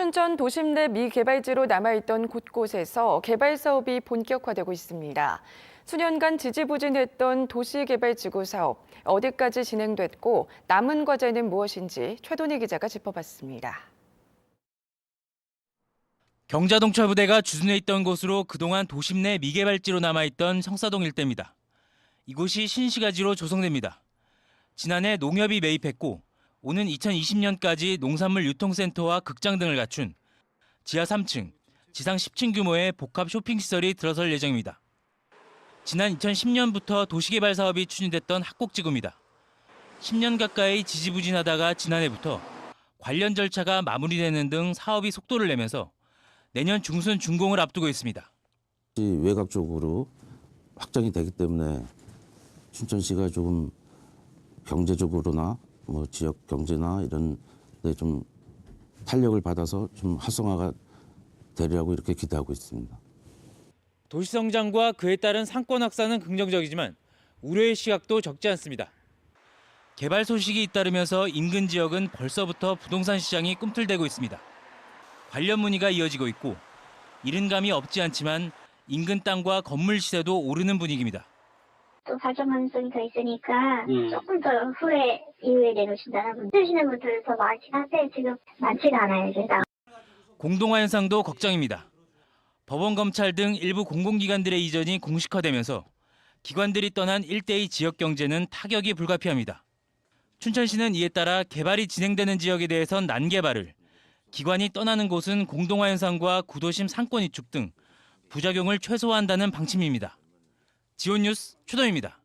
춘천 도심 내 미개발지로 남아있던 곳곳에서 개발 사업이 본격화되고 있습니다. 수년간 지지부진했던 도시개발지구 사업 어디까지 진행됐고 남은 과제는 무엇인지 최돈희 기자가 짚어봤습니다. 경자동철 부대가 주둔해 있던 곳으로 그동안 도심 내 미개발지로 남아있던 성사동 일대입니다. 이곳이 신시가지로 조성됩니다. 지난해 농협이 매입했고 오는 2020년까지 농산물 유통센터와 극장 등을 갖춘 지하 3층, 지상 10층 규모의 복합 쇼핑시설이 들어설 예정입니다. 지난 2010년부터 도시개발 사업이 추진됐던 학곡지구입니다. 10년 가까이 지지부진하다가 지난해부터 관련 절차가 마무리되는 등 사업이 속도를 내면서 내년 중순 준공을 앞두고 있습니다. 이 외곽 쪽으로 확장이 되기 때문에 춘천시가 조금 경제적으로나 뭐 지역 경제나 이런 데 좀 탄력을 받아서 좀 활성화가 되리라고 이렇게 기대하고 있습니다. 도시 성장과 그에 따른 상권 확산은 긍정적이지만 우려의 시각도 적지 않습니다. 개발 소식이 잇따르면서 인근 지역은 벌써부터 부동산 시장이 꿈틀대고 있습니다. 관련 문의가 이어지고 있고 이른 감이 없지 않지만 인근 땅과 건물 시세도 오르는 분위기입니다. 또 발전 가능성이 더 있으니까 음. 조금 더 후에 이후에 내놓으신다는 분 쓰시는 분들 더 많긴 한데 지금 많지가 않아요 나 공동화 현상도 걱정입니다. 법원, 검찰 등 일부 공공기관들의 이전이 공식화되면서 기관들이 떠난 일대의 지역 경제는 타격이 불가피합니다. 춘천시는 이에 따라 개발이 진행되는 지역에 대해선 난개발을, 기관이 떠나는 곳은 공동화 현상과 구도심 상권 이축 등 부작용을 최소화한다는 방침입니다. 지온 뉴스 최동입니다.